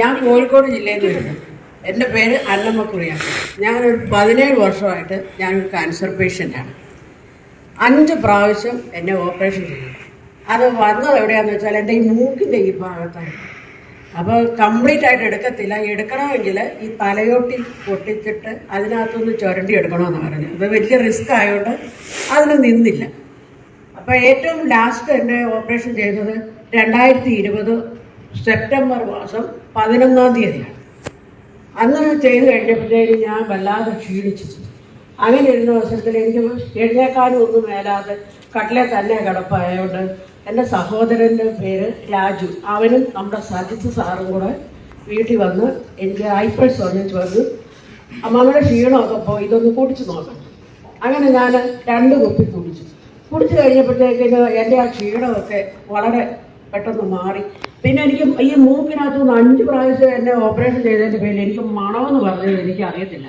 ഞാൻ കോഴിക്കോട് ജില്ലയിൽ നിന്ന് എന്റെ പേര് അന്നമ്മ കുറിയാണ് ഞാനൊരു പതിനേഴ് വർഷമായിട്ട് ഞാനൊരു ക്യാൻസർ പേഷ്യന്റാണ് അഞ്ച് പ്രാവശ്യം എന്നെ ഓപ്പറേഷൻ ചെയ്തു. അത് വന്നത് എവിടെയാണെന്ന് വെച്ചാൽ എന്റെ ഈ മൂക്കിന്റെ ഈ ഭാഗത്താണ്. അപ്പോൾ കംപ്ലീറ്റ് ആയിട്ട് എടുക്കത്തില്ല. എടുക്കണമെങ്കിൽ ഈ തലയോട്ടി പൊട്ടിച്ചിട്ട് അതിനകത്തുനിന്ന് ചുരണ്ടി എടുക്കണമെന്ന് പറഞ്ഞു അത് വലിയ റിസ്ക് ആയതുകൊണ്ട് അതിന് നിന്നില്ല. അപ്പോൾ ഏറ്റവും ലാസ്റ്റ് എന്നെ ഓപ്പറേഷൻ ചെയ്തത് രണ്ടായിരത്തി ഇരുപത് സെപ്റ്റംബർ മാസം പതിനൊന്നാം തീയതിയാണ്. അന്ന് ചെയ്ത് കഴിഞ്ഞപ്പോഴത്തേക്ക് ഞാൻ വല്ലാതെ ക്ഷീണിച്ചു. അങ്ങനെ ഇരുന്ന അവസരത്തിൽ എനിക്ക് എഴുന്നേക്കാനും ഒന്നും മേലാതെ കട്ടിലെ തന്നെ കിടപ്പായതുകൊണ്ട് എന്റെ സഹോദരന്റെ പേര് രാജു. അവനും നമ്മുടെ സജിത്ത് സാറും കൂടെ വീട്ടിൽ വന്ന് എനിക്ക് ഹൈപ്പേഴ്സ് ഒന്നിച്ച് വന്ന് അമ്മയുടെ ക്ഷീണമൊക്കെ പോയി ഇതൊന്ന് കുടിച്ചു നോക്കണം അങ്ങനെ ഞാൻ രണ്ട് കുപ്പി കുടിച്ചു. കുടിച്ചു കഴിഞ്ഞപ്പോഴത്തേക്കിന് എന്റെ ആ ക്ഷീണമൊക്കെ വളരെ പെട്ടെന്ന് മാറി. പിന്നെ എനിക്ക് ഈ മൂക്കിനകത്ത് നിന്ന് അഞ്ച് പ്രാവശ്യം എന്നെ ഓപ്പറേഷൻ ചെയ്തതിന്റെ പേരിൽ എനിക്ക് മണമെന്ന് പറഞ്ഞത് എനിക്ക് അറിയത്തില്ല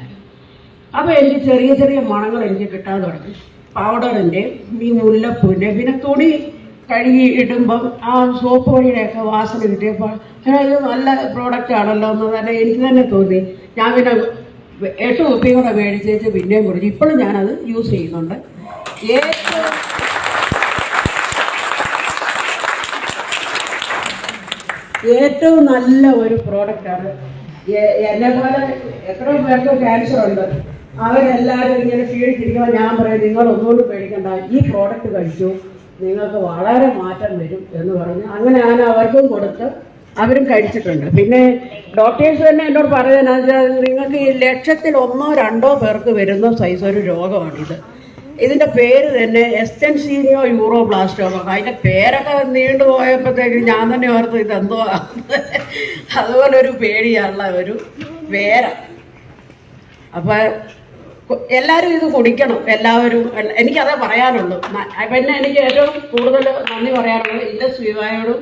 അപ്പോൾ എനിക്ക് ചെറിയ ചെറിയ മണങ്ങൾ എനിക്ക് കിട്ടാൻ തുടങ്ങി. പൗഡറിന്റെ ഈ മുല്ലപ്പൂവിന്റെ പിന്നെ തുണി കഴുകി ഇടുമ്പം ആ സോപ്പ് വഴിയുടെയൊക്കെ വാസന കിട്ടിയപ്പോൾ ഇത് നല്ല പ്രോഡക്റ്റ് ആണല്ലോ എന്ന് തന്നെ എനിക്ക് തന്നെ തോന്നി. ഞാൻ പിന്നെ എട്ട് കുപ്പിയും കൂടെ മേടിച്ചേച്ച് പിന്നെയും കുറിച്ച് ഇപ്പോഴും ഞാനത് യൂസ് ചെയ്യുന്നുണ്ട്. ഏറ്റവും ഏറ്റവും നല്ല ഒരു പ്രോഡക്റ്റാണ് എന്നെ പോലെ എത്രയോ പേർക്ക് ക്യാൻസർ ഉണ്ട്. അവരെല്ലാവരും ഇങ്ങനെ ക്ഷീണിച്ചിരിക്കുമ്പോൾ ഞാൻ പറയും നിങ്ങൾ ഒന്നുകൊണ്ട് പേടിക്കണ്ട. ഈ പ്രോഡക്റ്റ് കഴിച്ചു. നിങ്ങൾക്ക് വളരെ മാറ്റം വരും എന്ന് പറഞ്ഞ് അങ്ങനെ ഞാൻ അവർക്കും കൊടുത്ത് അവരും കഴിച്ചിട്ടുണ്ട്. പിന്നെ ഡോക്ടേഴ്സ് തന്നെ എന്നോട് പറയുന്നത് നിങ്ങൾക്ക് ഈ ലക്ഷത്തിൽ ഒന്നോ രണ്ടോ പേർക്ക് വരുന്ന സൈസ് ഒരു രോഗമാണിത്. ഇതിന്റെ പേര് തന്നെ എസ്റ്റൻസീനിയോ യൂറോ ബ്ലാസ്റ്റോമോ അതിന്റെ പേരൊക്കെ നീണ്ടു പോയപ്പോഴത്തേക്ക് ഞാൻ തന്നെ ഓർത്ത് ഇതെന്തോ അതുപോലെ ഒരു പേടിയുള്ള ഒരു പേര. അപ്പൊ എല്ലാരും എല്ലാവരും ഇത് കുടിക്കണം എല്ലാവരും. എനിക്ക് എനിക്കതേ പറയാനുള്ളൂ. പിന്നെ എനിക്ക് ഏറ്റവും കൂടുതൽ നന്ദി പറയാനുള്ളത് എന്റെ ശ്രീവായോടും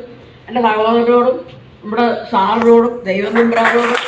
എന്റെ സഹോദരനോടും നമ്മുടെ സാറിനോടും ദൈവനമ്പ്രാനോടും